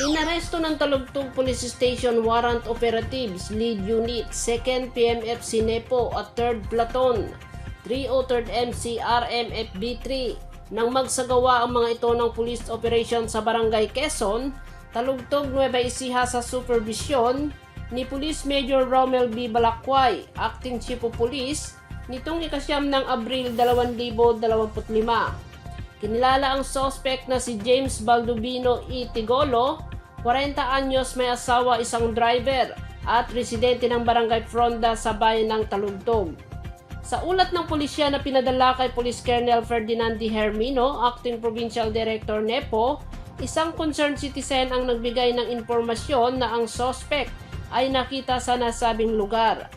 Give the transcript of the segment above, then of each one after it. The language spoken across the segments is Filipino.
Inaresto ng Talugtog Police Station Warrant Operatives Lead Unit 2nd PMF Sinepo at 3rd Platon 303rd MC RMFB3 nang magsagawa ang mga ito ng police operation sa Barangay Quezon, Talugtog Nueva Ecija sa supervision ni Police Major Romel B. Balakway, Acting Chief of Police, nitong ikasyam ng Abril 2025. Kinilala ang suspect na si James Baldubino E. Tigolo, 40 anyos may asawa isang driver at residente ng Barangay Fronda sa bayan ng Talugtog. Sa ulat ng pulisya na pinadala kay Police Colonel Ferdinand D. Hermino, Acting Provincial Director NEPO, isang concerned citizen ang nagbigay ng impormasyon na ang suspect ay nakita sa nasabing lugar.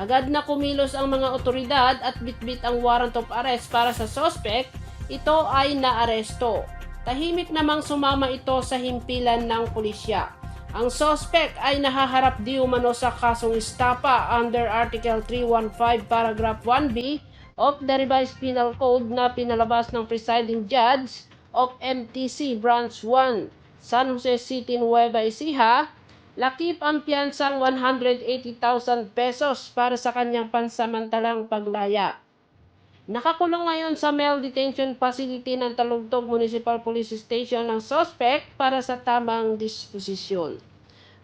Agad na kumilos ang mga otoridad at bitbit ang warrant of arrest para sa suspect, ito ay naaresto. Tahimik namang sumama ito sa himpilan ng pulisya. Ang suspect ay nahaharap di umano sa kasong istapa under Article 315 Paragraph 1B of the Revised Penal Code na pinalabas ng Presiding Judge of MTC Branch 1, San Jose City, Nueva Ecija, lakip ang piyansang 180,000 pesos para sa kanyang pansamantalang paglaya. Nakakulong ngayon sa male detention facility ng Talugtog Municipal Police Station ng suspect para sa tamang disposisyon.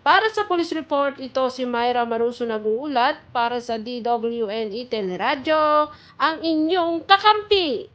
Para sa police report, ito si Myra Maruso nag-uulat para sa DWNE Teleradyo, ang inyong kakampi.